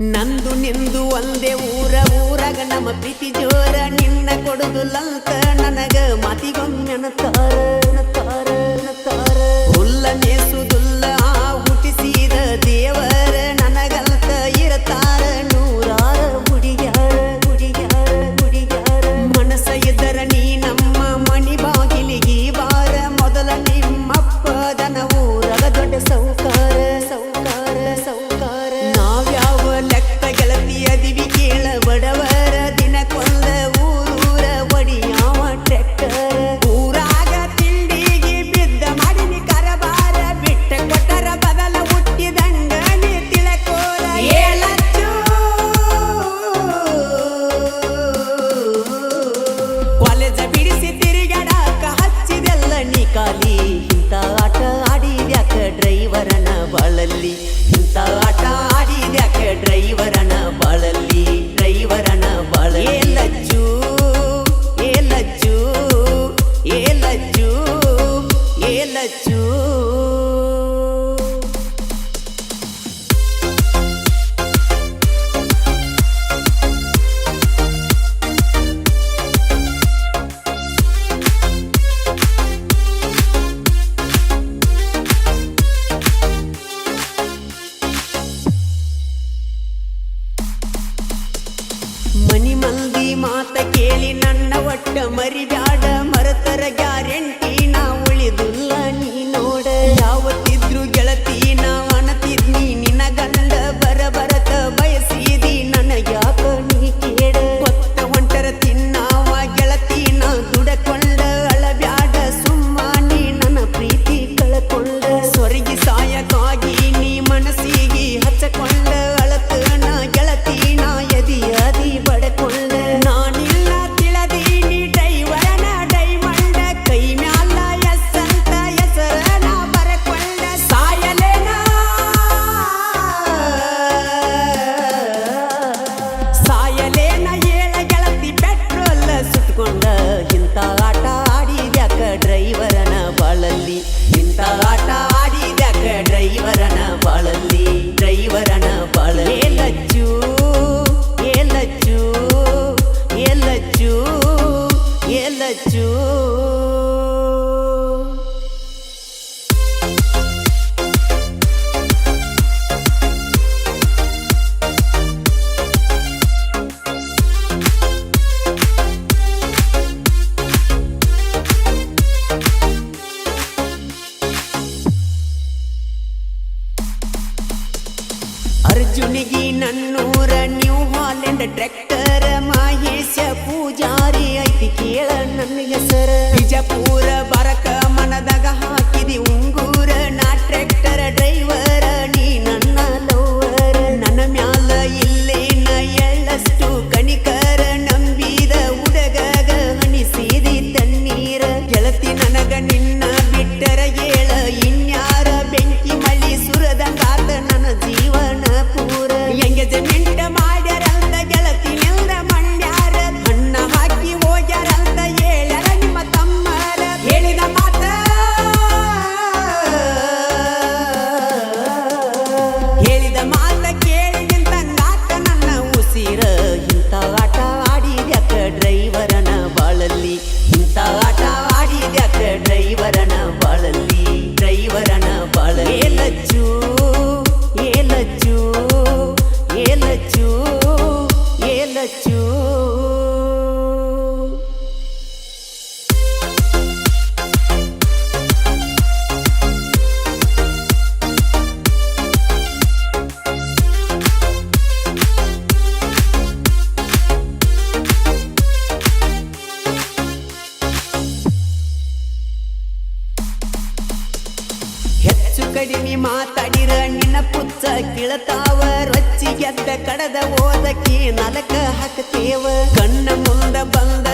ನಂದು ನಿಂದು ಒಂದೇ ಊರ ಊರಾಗ ನಮ್ಮ ಪ್ರೀತಿ ಜೋರ. ನಿನ್ನ ಕೊಡುದು ಲಲ್ತ ನನಗ ಮತಿಗೊಮ್ಮೆ ಡ್ರೈವರನ ಬಳಲಿ ಡ್ರೈವರನ ಬಳಲಿ Lachchu ನನ್ನೂರ new holland tractor Mahesh Pujari ಐತಿ ಕೇಳ ನನ್ನ ಹೆಸರು. ವಿಜಯಪುರ ಬರಕ ಕಡಿಮೆ ಮಾತಾಡಿರ ನಿನ್ನ ಪುಚ್ಚ ಕಿಳತಾವ. ರೊಚ್ಚಿಗೆದ್ದ ಕಡದ ಓದಕ್ಕೆ ನಲಕ ಹಾಕತೇವ. ಕಣ್ಣ ಮುಂದ ಬಂದ